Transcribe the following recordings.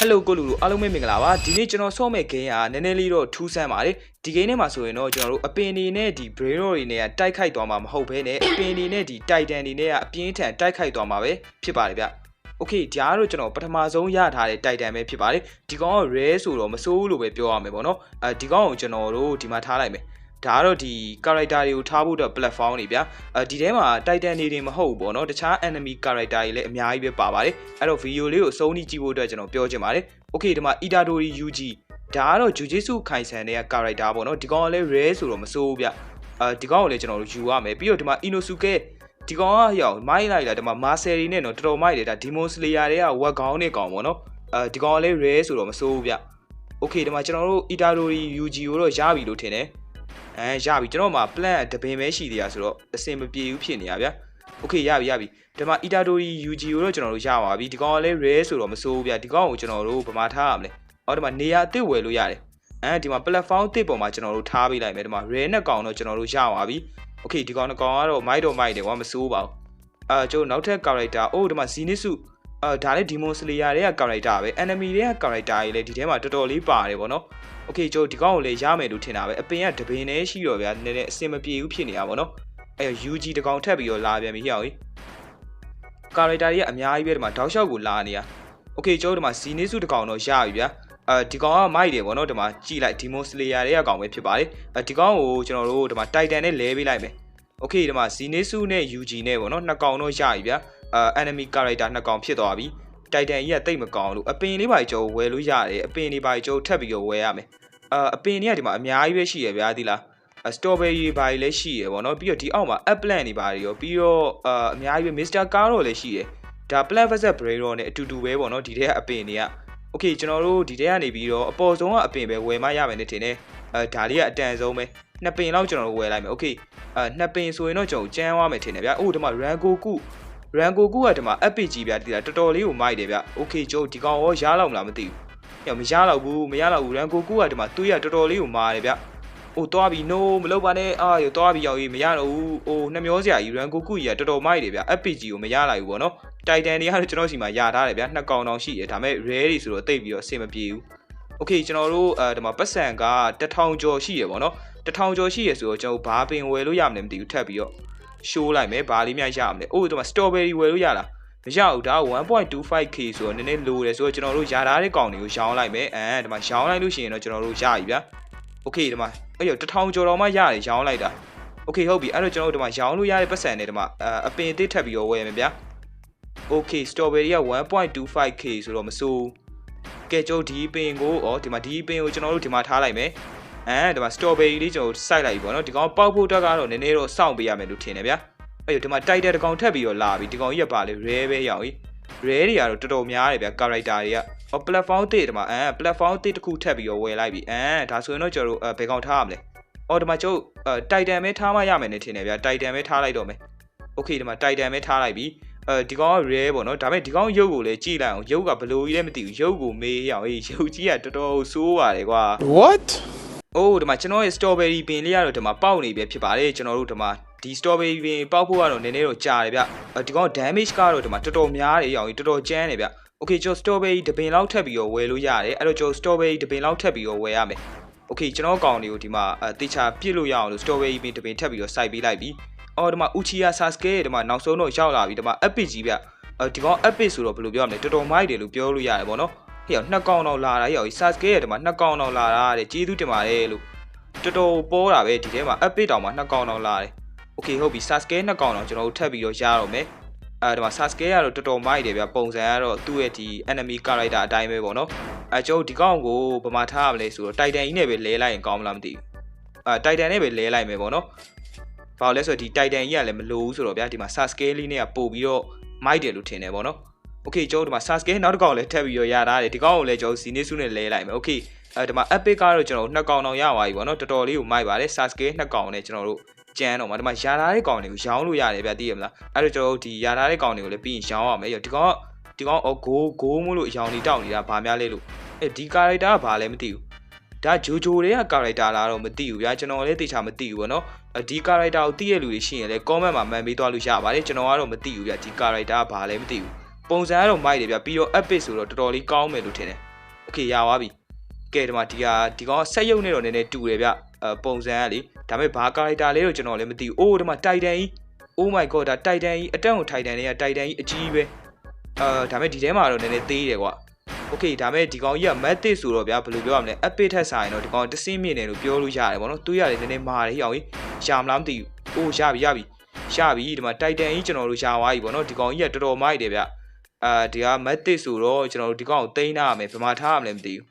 ဟယ်လိုကိုလူလူအားလုံးပဲမင်္ဂလာပါဒီနေ့ကျွန်တော်ဆော့မဲ့ဂိမ်းကနည်းနည်းလေးတော့ထူးဆန်းပါတယ်ဒီဂိမ်းထဲမှာဆိုရင်တော့ကျွန်တော်တို့အပင်နေနဲ့ဒီ brain roll တွေနဲ့တိုက်ခိုက်သွားမှာမဟုတ်ဘဲနဲ့အပင်နေနဲ့ဒီ titan တွေနဲ့ကအပြင်းထန်တိုက်ခိုက်သွားမှာပဲဖြစ်ပါတယ်ဗျโอเคဒါကတော့ကျွန်တော်ပထမဆုံးရထားတဲ့ titan ပဲဖြစ်ပါတယ်ဒီကောင်က rare ဆိုတော့မစိုးဘူးလို့ပဲပြောရမယ်ပေါ့နော်အဲဒီကောင်ကိုကျွန်တော်တို့ဒီမှာထားလိုက်မယ် ဒါကတော့ဒီ character တွေကိုထားဖို့အတွက် platform တွေဗျာအဲဒီထဲမှာ Titan တွေတင်မဟုတ်ဘူးပေါ့နော်တခြား enemy character တွေလည်းအများကြီးပဲပါပါတယ်အဲ့တော့ video လေးကိုအဆုံးထိကြည့်ဖို့အတွက်ကျွန်တော်ပြောချင်ပါတယ် okay ဒီမှာ Itadori UG ဒါကတော့ Jujutsu Kaisen ရဲ့ character ပေါ့နော်ဒီကောင်ကလည်း rare ဆိုတော့မစိုးဘူးဗျအဲဒီကောင်ကိုလည်းကျွန်တော်တို့ယူရမယ်ပြီးတော့ဒီမှာ Inosuke ဒီကောင်ကရောက်မိုင်းလိုက်လာဒီမှာ Marcel တွေနဲ့တော့တော်တော်မိုက်တယ်ဒါ Demon Slayer တွေကဝက်ကောင်းနဲ့ကောင်ပေါ့နော်အဲဒီကောင်ကလည်း rare ဆိုတော့မစိုးဘူးဗျ okay ဒီမှာကျွန်တော်တို့ Itadori UG ကိုတော့ရပြီလို့ထင်တယ် အဲရပြီကျွန်တော်မှာ plan တပင်ပဲရှိသေးတာဆိုတော့အစင်မပြေဘူးဖြစ်နေရဗျာ okay ရပြီရပြီဒီမှာ Itadori UG ကိုတော့ကျွန်တော်တို့ရပါပြီဒီကောင်ကလည်း rare ဆိုတော့မစိုးဘူးဗျာဒီကောင်ကိုကျွန်တော်တို့ဗမာထားရမလဲအော်ဒီမှာနေရာအသစ်ဝယ်လို့ရတယ်အဲဒီမှာ platform အသစ်ပေါ်မှာကျွန်တော်တို့ထားပေးလိုက်မယ်ဒီမှာ rare နဲ့ကောင်တော့ကျွန်တော်တို့ရပါပြီ okay ဒီကောင်တစ်ကောင်ကတော့မိုက်တော့မိုက်တယ်ကွာမစိုးပါဘူးအဲကျွန်တော်နောက်ထပ် character အိုးဒီမှာ Zenitsu အဲဒါလည်း Demon Slayer တွေက character ပဲ enemy တွေက character တွေလည်းဒီထဲမှာတော်တော်လေးပါတယ်ဗောနော် okay ကျွန်တော်ဒီကောင်ကိုလည်းရမယ်လို့ထင်တာပဲအပင်ကတပင်နဲ့ရှိတော့ဗျာနည်းနည်းအဆင်မပြေဘူးဖြစ်နေတာဗောနော်အဲ UG တကောင်ထပ်ပြီးတော့လာပြန်ပြီဟိအောင်ကြီး character တွေကအများကြီးပဲဒီမှာတောက်လျှောက်ကိုလာနေတာ okay ကျွန်တော်ဒီမှာ Zenitsu တကောင်တော့ရပြီဗျာအဲဒီကောင်ကမိုက်တယ်ဗောနော်ဒီမှာကြည့်လိုက် Demon Slayer တွေကကောင်ပဲဖြစ်ပါတယ်အဲဒီကောင်ကိုကျွန်တော်တို့ဒီမှာ Titan နဲ့လဲပေးလိုက်မယ် okay ဒီမှာ Zenitsu နဲ့ UG နဲ့ဗောနော်နှစ်ကောင်တော့ရပြီဗျာ အဲ enemy character နှစ်ကောင်ဖြစ်သွားပြီ Titan ကြီးကတိတ်မကောင်းလို့အပင်လေးပါကျွန်တော်ဝယ်လို့ရတယ်အပင်လေးပါကျွန်တော်ထပ်ပြီးတော့ဝယ်ရမယ်အာအပင်တွေကဒီမှာအများကြီးပဲရှိရဗျာဒီလား strawberry ဘာတွေလည်းရှိရဗောနော်ပြီးတော့ဒီအောက်မှာ applant တွေဘာတွေရောပြီးတော့အာအများကြီးပဲ Mr. Car တော့လည်းရှိရဒါ plant versus brain တော့နဲ့အတူတူပဲဗောနော်ဒီထဲကအပင်တွေက okay ကျွန်တော်တို့ဒီထဲကနေပြီးတော့အပေါ်ဆုံးကအပင်ပဲဝယ်မှရမယ်နဲ့ထင်တယ်အဲဒါလေးကအတန်ဆုံးပဲနှစ်ပင်လောက်ကျွန်တော်တို့ဝယ်လိုက်မယ် okay အဲနှစ်ပင်ဆိုရင်တော့ကျွန်တော်ကျန်းသွားမယ်ထင်တယ်ဗျာအိုးဒီမှာ Rangoku ရန်ကိုကူကဒီမှာ epic ကြီးဗျာဒီလားတော်တော်လေးကိုမိုက်တယ်ဗျ။ Okay ကျိုးဒီကောင်ရောရလောက်မလားမသိဘူး။ညမရလောက်ဘူးမရလောက်ဘူးရန်ကိုကူကဒီမှာသူ့ရတော်တော်လေးကိုမာတယ်ဗျ။အိုသွားပြီ no မလုပ်ပါနဲ့အာရောသွားပြီရောက်ကြီးမရတော့ဘူး။အိုနှမျောစရာကြီးရန်ကိုကူကြီးကတော်တော်မိုက်တယ်ဗျ။ epic ကြီးကိုမရလိုက်ဘူးပေါ့နော်။ Titan တွေကတော့ကျွန်တော်စီမှာရထားတယ်ဗျ။နှစ်ကောင်တောင်ရှိတယ်ဒါပေမဲ့ rare တွေဆိုတော့တိတ်ပြီးတော့အဆင်မပြေဘူး။ Okay ကျွန်တော်တို့အဲဒီမှာပတ်စံက1000ကျော်ရှိရပေါ့နော်။1000ကျော်ရှိရဆိုတော့ကျွန်တော်ဘာပင်ဝယ်လို့ရမလဲမသိဘူးထပ်ပြီးတော့ ရှိုးလိုက်မယ်ဘာလေးများရမလဲအိုးဒီမှာ strawberry ဝယ်လို့ရလားမရဘူးဒါ 1.25k ဆိုတော့နည်းနည်းလိုတယ်ဆိုတော့ကျွန်တော်တို့ယာထားတဲ့ကောင်တွေကိုရောင်းလိုက်မယ်အဲဒီမှာရောင်းလိုက်လို့ရှိရင်တော့ကျွန်တော်တို့ရပြီဗျာ okay ဒီမှာအဲ့ရ1000ကျော်တော့မှရတယ်ရောင်းလိုက်တာ okay ဟုတ်ပြီအဲ့တော့ကျွန်တော်တို့ဒီမှာရောင်းလို့ရတဲ့ပတ်စံနဲ့ဒီမှာအပင်အသစ်ထပ်ပြီးတော့ဝယ်မယ်ဗျာ okay strawberry က 1.25k ဆိုတော့မစိုးကဲကျွန်တော်ဒီပင်ကိုဩဒီမှာဒီပင်ကိုကျွန်တော်တို့ဒီမှာထားလိုက်မယ် အဲဒီမှာ strawberry လေးကျွန်တော်စိုက်လိုက်ပြီပေါ့နော်ဒီကောင်ပေါက်ဖို့တက်ကတော့နည်းနည်းတော့စောင့်ပေးရမယ်လို့ထင်တယ်ဗျာအဲ့ဒီဒီမှာ title တကောင်ထပ်ပြီးတော့လာပြီဒီကောင်ကြီးကပါလေ rare ပဲရောက်ပြီ rare တွေကတော့တော်တော်များတယ်ဗျာ character တွေကဟော platform တစ်ဒီမှာအဲ platform တစ်တစ်ခုထပ်ပြီးတော့ဝယ်လိုက်ပြီအဲဒါဆိုရင်တော့ကျွန်တော်တို့ဘယ်ကောင်ထားရမလဲအော်ဒီမှာကျုပ် titan ပဲထားမှရမယ်နဲ့ထင်တယ်ဗျာ titan ပဲထားလိုက်တော့မယ် okay ဒီမှာ titan ပဲထားလိုက်ပြီအဲဒီကောင်က rare ပေါ့နော်ဒါပေမဲ့ဒီကောင်ရုပ်ကိုလည်းကြည့်လိုက်အောင်ရုပ်ကဘလို့ကြီးလဲမသိဘူးရုပ်ကိုမေးရအောင်အေးရုပ်ကြီးကတော်တော်ဆိုးပါတယ်ကွာ What? အိုးဒီမှာကျွန်တော်ရဲ့ strawberry ပင်လေးကတော့ဒီမှာပေါက်နေပဲဖြစ်ပါတယ်ကျွန်တော်တို့ဒီမှာဒီ strawberry ပင်ပေါက်ဖို့ကတော့နည်းနည်းတော့ကြာတယ်ဗျဒီကောင် damage ကတော့ဒီမှာတော်တော်များတယ်ရောင်ကြီးတော်တော်ကျန်းတယ်ဗျ okay ကျွန်တော် strawberry တပင်လောက်ထပ်ပြီးတော့ဝယ်လို့ရတယ်အဲ့တော့ကျွန်တော် strawberry တပင်လောက်ထပ်ပြီးတော့ဝယ်ရမယ် okay ကျွန်တော်ကောင်တွေကိုဒီမှာအဲတေချာပြစ်လို့ရအောင်လို့ strawberry ပင်တပင်ထပ်ပြီးတော့စိုက်ပေးလိုက်ပြီအော်ဒီမှာ Uchiha Sasuke ရဲ့ဒီမှာနောက်ဆုံးတော့ရောက်လာပြီဒီမှာ epic ကြီးဗျအဲဒီကောင် epic ဆိုတော့ဘယ်လိုပြောရမလဲတော်တော်မိုက်တယ်လို့ပြောလို့ရတယ်ဗောနော် ဟေ့နှစ်ကောင်တော့လာတာဟေ့ Sasuke ရဲ့ဒီမှာနှစ်ကောင်တော့လာတာတဲ့ကျေးဇူးတင်ပါတယ်လို့တော်တော်ပေါ်တာပဲဒီထဲမှာ update တောင်မှနှစ်ကောင်တောင်လာတယ်။ Okay ဟုတ်ပြီ Sasuke နှစ်ကောင်တောင်ကျွန်တော်တို့ထပ်ပြီးတော့ရတော့မယ်။အဲဒီမှာ Sasuke ကတော့တော်တော်မိုက်တယ်ဗျပုံစံကတော့သူ့ရဲ့ဒီ enemy character အတိုင်းပဲပေါ့နော်။အဲကျွန်တော်ဒီကောင်ကိုဗမာထားရမလဲဆိုတော့ Titan ကြီးနဲ့ပဲလဲလိုက်ရင်ကောင်းမလားမသိဘူး။အဲ Titan နဲ့ပဲလဲလိုက်မယ်ပေါ့နော်။ဘာလို့လဲဆိုတော့ဒီ Titan ကြီးကလည်းမလိုဘူးဆိုတော့ဗျာဒီမှာ Sasuke လေးနဲ့ကပို့ပြီးတော့မိုက်တယ်လို့ထင်တယ်ပေါ့နော်။ Okay ကျွန်တော်ဒီမှာ Sasuke နောက်တစ်ကောင်လည်းထပ်ပြီးတော့ရထားတယ်ဒီကောင်ကိုလည်းကျွန်တော် Zenitsu နဲ့လဲလိုက်မယ်။ Okay အဲဒီမှာ epic ကတော့ကျွန်တော်တို့နှစ်ကောင်တောင်ရပါပြီပေါ့နော်တော်တော်လေးကိုမိုက်ပါတယ် Sasuke နှစ်ကောင်နဲ့ကျွန်တော်တို့ကျန်းတော့မှာဒီမှာယာထားတဲ့ကောင်တွေကိုရောင်းလို့ရတယ်ဗျသိရမလားအဲ့တော့ကျွန်တော်တို့ဒီယာထားတဲ့ကောင်တွေကိုလည်းပြီးရင်ရောင်းရမယ်ဒီကောင်ဒီကောင်အော်ဂိုးဂိုးမို့လို့အယောင်နေတောက်နေတာဗာများလဲလို့အဲဒီ character ကဘာလဲမသိဘူးဒါဂျိုဂျိုတွေက character လားတော့မသိဘူးဗျာကျွန်တော်လည်းသိချာမသိဘူးပေါ့နော်ဒီ character ကိုသိရလူတွေရှိရင်လည်း comment မှာမှန်ပေးသွားလို့ရပါတယ်ကျွန်တော်ကတော့မသိဘူးဗျာဒီ character ကဘာလဲမသိဘူး ပုံစံကတော့မိုက်တယ်ဗျာပြီးတော့ epic ဆိုတော့တော်တော်လေးကောင်းမယ်လို့ထင်တယ် โอเคရပါပြီကဲဒီမှာဒီဟာဒီကောင်ဆက်ရုပ်နဲ့တော့နည်းနည်းတူတယ်ဗျအပုံစံကလေဒါပေမဲ့ဘာကာရိုက်တာလဲတော့ကျွန်တော်လည်းမသိဘူးအိုးဒီမှာတိုက်တန်ကြီး Oh my god ဒါတိုက်တန်ကြီးအတက်ကိုထိုက်တန်တွေကတိုက်တန်ကြီးအကြီးပဲအာဒါပေမဲ့ဒီထဲမှာတော့နည်းနည်းသေးတယ်ကွာโอเคဒါပေမဲ့ဒီကောင်ကြီးက matic ဆိုတော့ဗျာဘယ်လိုပြောရမလဲ epic ထက်ဆိုင်တော့ဒီကောင်တစင်းမြင့်တယ်လို့ပြောလို့ရတယ်ဗောနော်တွေးရတယ်နည်းနည်းမာတယ်ဟိအောင်ကြီးရှာမလားမသိဘူးအိုးရပြီရပြီရပြီဒီမှာတိုက်တန်ကြီးကျွန်တော်တို့ရှာသွားပြီဗောနော်ဒီကောင်ကြီးကတော်တော်မိုက်တယ်ဗျ အာဒီက matic ဆိုတော့ကျွန်တော်တို့ဒီကောင်ကိုတင်ထားရမယ်ဘယ်မှာထားရမလဲမသိဘူး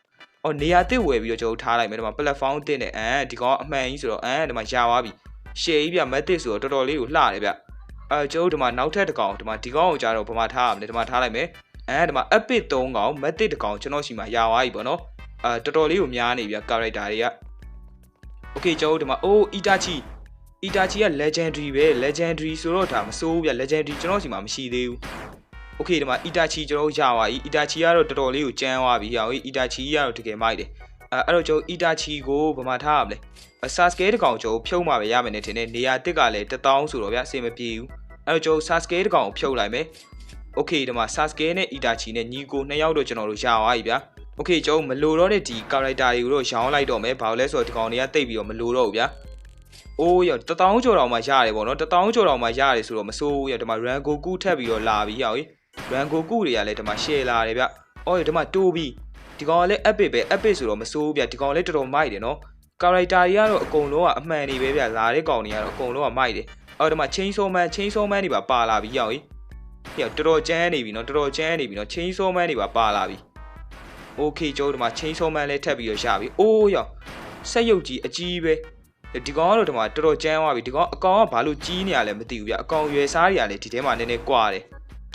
အော်နေရာတစ်ဝယ်ပြီးတော့ကျွန်တော်ထားလိုက်မယ်ဒီမှာ platform တင်တယ်အမ်ဒီကောင်အမှန်ကြီးဆိုတော့အမ်ဒီမှာရှာသွားပြီရှယ်ကြီးဗျ matic ဆိုတော့တော်တော်လေးကိုလှတယ်ဗျအဲကျွန်တော်တို့ဒီမှာနောက်ထပ်တစ်ကောင်ဒီမှာဒီကောင်ကိုကြာတော့ဘယ်မှာထားရမလဲဒီမှာထားလိုက်မယ်အဲဒီမှာ epic 3ကောင် matic တစ်ကောင်ကျွန်တော်ရှိမှာရသွားပြီပေါ့နော်အဲတော်တော်လေးကိုများနေပြီ character တွေက okay ကျွန်တော်တို့ဒီမှာအိုး itachi itachi က legendary ပဲ legendary ဆိုတော့ဒါမစိုးဘူးဗျ legendary ကျွန်တော်ရှိမှာမရှိသေးဘူး okay ဒီမှာ itachi ကျွန်တော်တို့ရသွားပြီ itachi ကတော့တော်တော်လေးကိုကျန်းသွားပြီဟောင် itachi ကတော့တကယ်မိုက်တယ်အဲအဲ့တော့ကျွန်တော် itachi ကိုဘယ်မှာထားရမလဲ Sasuke တကောင်ကျွန်တော်ဖြုံးမှာပဲရမယ်နဲ့ထင်တယ်နေရာတစ်ကလည်း1000ဆိုတော့ဗျအဆင်မပြေဘူးအဲ့တော့ကျွန်တော် Sasuke တကောင်ကိုဖြုတ်လိုက်မယ် Okay ဒီမှာ Sasuke နဲ့ Itachi နဲ့ညီကိုနှစ်ယောက်တော့ကျွန်တော်တို့ရသွားပြီဗျာ Okay ကျွန်တော်မလိုတော့တဲ့ဒီ character တွေကိုတော့ရောင်းလိုက်တော့မယ်ဘာလို့လဲဆိုတော့ဒီကောင်တွေကတိတ်ပြီးတော့မလိုတော့ဘူးဗျာအိုးရ1000ကျော်တောင်မှရတယ်ပေါ့နော်1000ကျော်တောင်မှရတယ်ဆိုတော့မစိုးဘူးရဒီမှာ Ran Goku ထပ်ပြီးတော့လာပြီဟောကြီး Ran Goku တွေကလည်းဒီမှာ share လာတယ်ဗျအော်ရဒီမှာတိုးပြီးဒီကောင်ကလည်း epic ပဲ epic ဆိုတော့မစိုးဘူးဗျဒီကောင်လည်းတော်တော်မိုက်တယ်နော် character တွေကတော့အကုန်လုံးကအမှန်နေပဲဗျလာတဲ့ကောင်တွေကတော့အကုန်လုံးကမိုက်တယ်အော်ဒီမှာ chainsaw man chainsaw man တွေပါပါလာပြီဟောကြီးဟေ့တော်တော်ကျန်းနေပြီနော်တော်တော်ကျန်းနေပြီနော် chainsaw man တွေပါပါလာပြီ okay ကျိုးဒီမှာ chainsaw man လည်းထပ်ပြီးတော့ရပြီအိုးရောဆက်ရုပ်ကြီးအကြီးပဲဒီကောင်ကတော့ဒီမှာတော်တော်ကျန်းသွားပြီဒီကောင်အကောင်ကဘာလို့ကြီးနေရလဲမသိဘူးဗျအကောင်ရွယ်စားတွေကလည်းဒီထဲမှာနည်းနည်းကွာတယ်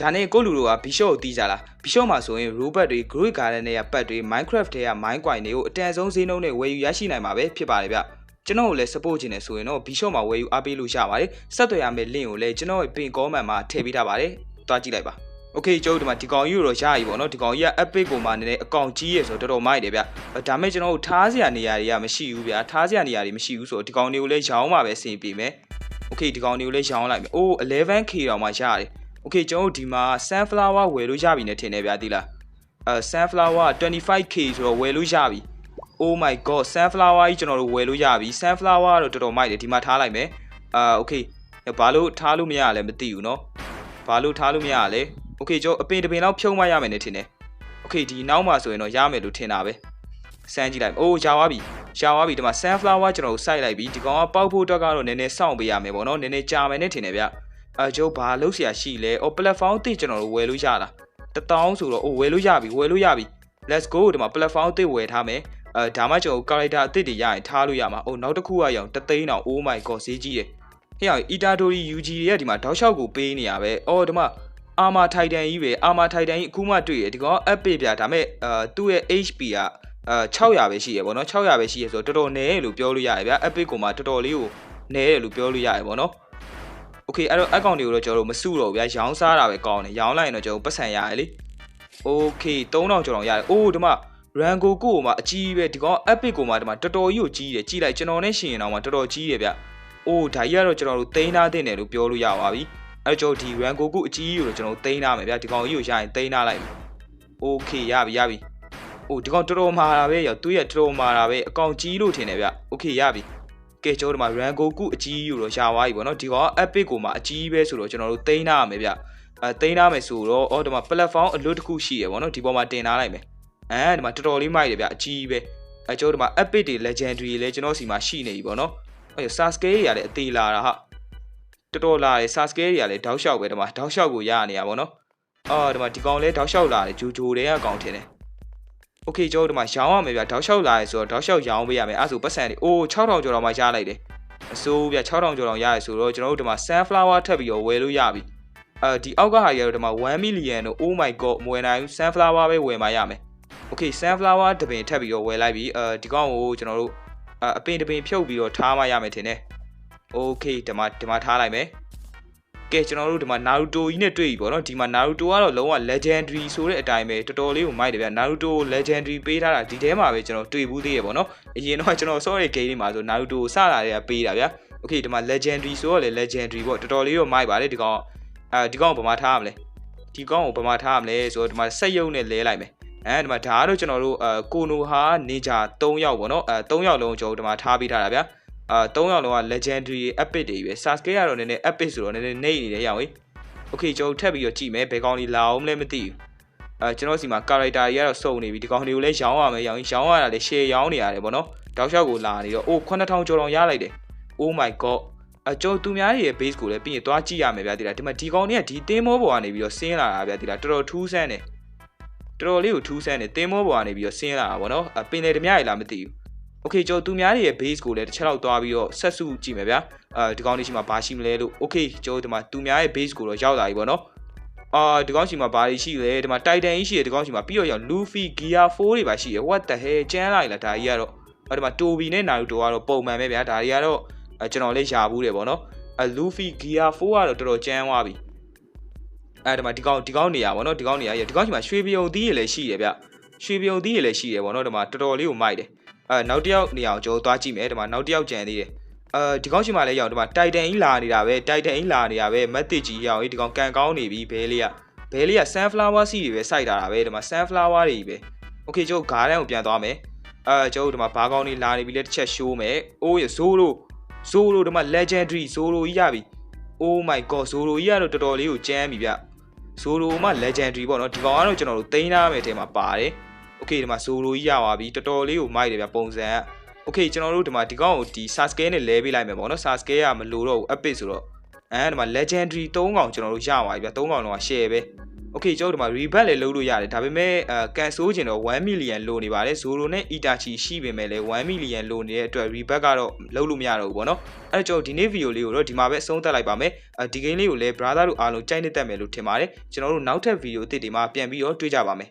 ဒါနဲ့ကိုလူတို့ကဘီရှော့ကိုတီးကြလားဘီရှော့မှာဆိုရင် robot တွေ great garden တွေကပတ်တွေ minecraft တွေက mine coin တွေကိုအတန်ဆုံးဈေးနှုန်းနဲ့ဝယ်ယူရရှိနိုင်မှာပဲဖြစ်ပါတယ်ဗျကျွန်တော်ကိုလည်း support ချင်တယ်ဆိုရင်တော့ Bishop မှာဝယ်ယူအားပေးလို့ရပါတယ်ဆက်သွယ်ရမယ့် link ကိုလည်းကျွန်တော်ရဲ့ပင် comment မှာထည့်ပေးထားပါတယ်တွားကြည့်လိုက်ပါ Okay ကျုပ်ဒီမှာဒီကောင်ကြီးကိုတော့ရပြီပေါ့နော်ဒီကောင်ကြီးက epic ပုံမှာနည်းနည်းအကောင်ကြီးရယ်ဆိုတော့တော်တော်မိုက်တယ်ဗျဒါမဲ့ကျွန်တော်တို့ထားစရာနေရာတွေကမရှိဘူးဗျထားစရာနေရာတွေမရှိဘူးဆိုတော့ဒီကောင်တွေကိုလည်းရောင်းပါပဲဆင်ပြေမယ် Okay ဒီကောင်တွေကိုလည်းရောင်းလိုက်မယ်အိုး 11k တောင်မှရတယ် โอเคကျွန်တော်တို့ဒီမှာ sunflower ဝယ်လို့ရပြီနဲ့ထင်တယ်ဗျာဒီလားအဲ sunflower 25k ဆိုတော့ဝယ်လို့ရပြီ Oh my god sunflower ကြီးကျွန်တော်တို့ဝယ်လို့ရပြီ sunflower ကတော့တော်တော်မိုက်တယ်ဒီမှာထားလိုက်မယ်အာโอเคဘာလို့ထားလို့မရလဲမသိဘူးเนาะဘာလို့ထားလို့မရလဲโอเคကျွန်တော်အပင်တစ်ပင်လောက်ဖြုံးမရမယ်နဲ့ထင်တယ်โอเคဒီနောက်မှာဆိုရင်တော့ရမယ်လို့ထင်တာပဲစမ်းကြည့်လိုက်အိုးရသွားပြီရသွားပြီဒီမှာ sunflower ကျွန်တော်တို့စိုက်လိုက်ပြီဒီကောင်ကပေါက်ဖို့အတွက်ကတော့နည်းနည်းစောင့်ပေးရမယ်ပေါ့နော်နည်းနည်းကြာမယ်နဲ့ထင်တယ်ဗျ အဲကျုပ်ဘာလုပ်เสียရှိလဲအော် platform အသစ်ကျွန်တော်တို့ဝယ်လို့ရလားတထောင်ဆိုတော့အိုးဝယ်လို့ရပြီဝယ်လို့ရပြီ let's go ဒီမှာ platform အသစ်ဝယ်ထားမယ်အဲဒါမှကျွန်တော် character အသစ်တွေရရင်ထားလို့ရမှာအိုးနောက်တစ်ခုကရအောင်တသိန်းအောင် oh my god ဈေးကြီးတယ်ဟဲ့အောင် Itadori UG တွေကဒီမှာတောက်လျှောက်ကိုပေးနေရပဲအော်ဒီမှာအာမာထိုက်တန်ကြီးပဲအာမာထိုက်တန်ကြီးအခုမှတွေ့ရဒီကောင် up ပြဒါမဲ့အာသူ့ရဲ့ HP ကအာ600ပဲရှိရပေါ့နော်600ပဲရှိရဆိုတော့တော်တော်နည်းလို့ပြောလို့ရတယ်ဗျာ epic ကိုမှတော်တော်လေးကိုနည်းတယ်လို့ပြောလို့ရတယ်ပေါ့နော် Okay အဲ့တော့အကောင့်တွေကိုတော့ကျွန်တော်တို့မစုတော့ဘူးဗျာရောင်းစားတာပဲကောင်းတယ်ရောင်းလိုက်ရင်တော့ကျွန်တော်ပတ်စံရတယ်လေ Okay 3000ကျော်တော့ရတယ်အိုးဒီမှာ Rango ကိုမှအကြီးပဲဒီကောင် epic ကိုမှဒီမှာတော်တော်ကြီးကိုကြီးတယ်ကြီးလိုက်ကျွန်တော်နဲ့ရှင်ရင်တော့မှတော်တော်ကြီးတယ်ဗျအိုးဒါကြီးကတော့ကျွန်တော်တို့သိမ်းထားတဲ့တယ်လို့ပြောလို့ရပါပြီအဲ့တော့ဒီ Rango ကိုအကြီးကြီးကိုတော့ကျွန်တော်သိမ်းထားမယ်ဗျဒီကောင်ကြီးကိုရရင်သိမ်းထားလိုက်ပြီ Okay ရပြီရပြီအိုးဒီကောင်တော်တော်မာတာပဲရောသူ့ရဲ့တော်တော်မာတာပဲအကောင်ကြီးလို့ထင်တယ်ဗျ Okay ရပြီ ကဲကျွန်တော်တို့မှာ Rangoku အကြီးယူတော့ရှာသွားပြီပေါ့နော်ဒီကောင်က epic ကိုမှအကြီးပဲဆိုတော့ကျွန်တော်တို့သိမ်းထားရမယ်ဗျအဲသိမ်းထားမယ်ဆိုတော့အော်ဒီမှာ platform အလွတ်တစ်ခုရှိရပေါ့နော်ဒီပေါ်မှာတင်ထားလိုက်မယ်အဲဒီမှာတော်တော်လေးမိုက်တယ်ဗျအကြီးပဲအဲကျွန်တော်တို့မှာ epic တွေ legendary တွေလည်းကျွန်တော်စီမှာရှိနေပြီပေါ့နော်အဲ Sasuke တွေကလည်းအသေးလာတာဟာတော်တော်လာတယ် Sasuke တွေကလည်းတောက်လျှောက်ပဲဒီမှာတောက်လျှောက်ကိုရနေရပါပေါ့နော်အော်ဒီမှာဒီကောင်လည်းတောက်လျှောက်လာတယ်ဂျိုဂျိုတွေကကောင်ထင်တယ် โอเคကျွန်တော်တို့ဒီမှာရောင်းရမယ်ဗျတောက်လျှောက်လာရဲဆိုတော့တောက်လျှောက်ရောင်းပေးရမယ်အဲ့ဆိုပတ်စံတွေအိုး6000ကျော်တော့မှရလိုက်တယ်အစိုးဗျ6000ကျော်တော့ရရဲဆိုတော့ကျွန်တော်တို့ဒီမှာ sunflower ထပ်ပြီးတော့ဝယ်လို့ရပြီအဲဒီအောက်ကဟာကြီးကတော့ဒီမှာ1 million တို့ oh my god မဝယ်နိုင်ဘူး sunflower ပဲဝယ်မှရမယ်โอเค sunflower တပင်ထပ်ပြီးတော့ဝယ်လိုက်ပြီအဲဒီကောင်ကိုကျွန်တော်တို့အပင်တပင်ဖြုတ်ပြီးတော့ထားမှရမယ်ထင်တယ်โอเคဒီမှာဒီမှာထားလိုက်မယ် ကဲကျွန်တော်တို့ဒီမှာ Naruto ကြီးနဲ့တွေ့ပြီပေါ့နော်ဒီမှာ Naruto ကတော့လုံးဝ legendary ဆိုတဲ့အတိုင်းပဲတော်တော်လေးကိုမိုက်တယ်ဗျ Naruto legendary ပေးထားတာဒီထဲမှာပဲကျွန်တော်တွေ့ဘူးသေးရပေါ့နော်အရင်တော့ကျွန်တော် sorry game တွေမှာဆို Naruto စလာတွေကပေးတာဗျ okay ဒီမှာ legendary ဆိုတော့လေ legendary ပေါ့တော်တော်လေးတော့မိုက်ပါတယ်ဒီကောင်အဲဒီကောင်ကိုဘာမှထားရမလဲဒီကောင်ကိုဘာမှထားရမလဲဆိုတော့ဒီမှာဆက်ယုံနဲ့လဲလိုက်မယ်အဲဒီမှာဒါကတော့ကျွန်တော်တို့အဲကိုနိုဟာနေဂျာ3ယောက်ပေါ့နော်အဲ3ယောက်လုံးကျွန်တော်တို့ဒီမှာထားပေးထားတာဗျာ အာ3ယောက်လုံးက legendary epic တွေပဲ Sasuke ကတော့နည်းနည်း epic ဆိုတော့နည်းနည်းနှိမ့်နေတယ်ရအောင်။ Okay ကျွန်တော်ထပ်ပြီးတော့ကြည့်မယ်ဘယ်ကောင်လေးလာအောင်လဲမသိဘူး။အဲကျွန်တော်စီမှာ character တွေကတော့စုံနေပြီဒီကောင်တွေကိုလည်းရောင်းရမယ်ရောင်းရောင်းရတာလည်း share ရောင်းနေရတယ်ပေါ့နော်။တောက်လျှောက်ကိုလာနေတော့အိုး9000ကျော်တောင်ရလိုက်တယ်။ Oh my god အကျော်သူများရဲ့ base ကိုလည်းပြီးရင်သွားကြည့်ရမယ်ဗျာဒီလားဒီမှာဒီကောင်တွေကဒီတင်းမောပေါ်ကနေပြီးတော့ဆင်းလာတာဗျာဒီလားတော်တော်ထူးဆန်းတယ်တော်တော်လေးကိုထူးဆန်းတယ်တင်းမောပေါ်ကနေပြီးတော့ဆင်းလာတာဗောနော်အပင်လေဓမြရည်လားမသိဘူး okay ကျွန်တော်သူများတွေရဲ့ base ကိုလည်းတစ်ချက်လောက်သွားပြီးတော့ဆက်စုကြည့်မယ်ဗျာအာဒီကောင်လေးရှိမှာဘာရှိမလဲလို့ okay ကျွန်တော်ဒီမှာသူများရဲ့ base ကိုတော့ရောက်လာပြီပေါ့နော်အာဒီကောင်ရှိမှာဘာတွေရှိလဲဒီမှာ Titan ကြီးရှိတယ်ဒီကောင်ရှိမှာပြီးတော့ရောက် Luffy Gear 4တွေပါရှိရယ် what the hell ကျန်းလိုက်လားဒါကြီးကတော့အဲဒီမှာ Toby နဲ့ Naruto ကတော့ပုံမှန်ပဲဗျာဒါတွေကတော့ကျွန်တော်လေးရှာဘူးတယ်ပေါ့နော်အဲ Luffy Gear 4ကတော့တော်တော်ကျန်းသွားပြီအဲဒီမှာဒီကောင်ဒီကောင်နေရပါတော့ဒီကောင်နေရရဒီကောင်ရှိမှာရွှေပြုံသီးရလည်းရှိတယ်ဗျရွှေပြုံသီးရလည်းရှိတယ်ပေါ့နော်ဒီမှာတော်တော်လေးကိုမိုက်တယ် အဲနောက်တစ်ယောက်နေအောင်ကျွန်တော်သွားကြည့်မယ်ဒီမှာနောက်တစ်ယောက်ကြံသေးတယ်အဲဒီကောင်ရှိမှလည်းရောက်ဒီမှာတိုက်တန်ကြီးလာနေတာပဲတိုက်တန်ကြီးလာနေတာပဲမက်တစ်ကြီးရောက်ဒီကောင်ကန်ကောင်းနေပြီဘဲလေးကဘဲလေးက sunflower seed တွေပဲစိုက်တာတာပဲဒီမှာ sunflower တွေကြီးပဲโอเคကျွန်တော်ဂါးတန်းကိုပြန်သွားမယ်အဲကျွန်တော်ဒီမှာဘာကောင်းလေးလာနေပြီလဲတစ်ချက်ရှိုးမယ်အိုးရဇိုးတို့ဇိုးတို့ဒီမှာ legendary ဇိုးတို့ကြီးရပြီ Oh my god ဇိုးတို့ကြီးကတော့တော်တော်လေးကိုကျန်းပြီဗျဇိုးတို့မှ legendary ပေါ့နော်ဒီကောင်ကတော့ကျွန်တော်တို့သိမ်းထားမယ်ထဲမှာပါတယ် โอเคဒီမှာဇိုးတို့ကြီးရပါပြီတော်တော်လေးကိုမိုက်တယ်ဗျပုံစံကโอเคကျွန်တော်တို့ဒီမှာဒီကောင်ကိုဒီ Sasuke နဲ့လဲပေးလိုက်မယ်ပေါ့နော် Sasuke ကမလိုတော့ဘူး epic ဆိုတော့အဲဒီမှာ legendary 3កောင်ကျွန်တော်တို့ရပါပြီဗျ3កောင်လုံးက share ပဲโอเคကျွန်တော်တို့ဒီမှာ rebirth လည်းလုပ်လို့ရတယ်ဒါပေမဲ့အဲကန်ဆိုးကျင်တော့1 million လိုနေပါတယ် Zoro နဲ့ Itachi ရှိပေမဲ့လည်း1 million လိုနေတဲ့အတွက် rebirth ကတော့လုပ်လို့မရတော့ဘူးပေါ့နော်အဲတော့ကျွန်တော်ဒီနေ့ video လေးကိုတော့ဒီမှာပဲအဆုံးသတ်လိုက်ပါမယ်အဲဒီ game လေးကိုလည်း brother တို့အားလုံးကြိုက်နေတတ်မယ်လို့ထင်ပါတယ်ကျွန်တော်တို့နောက်ထပ် video အသစ်တွေမှာပြန်ပြီးတော့တွေ့ကြပါမယ်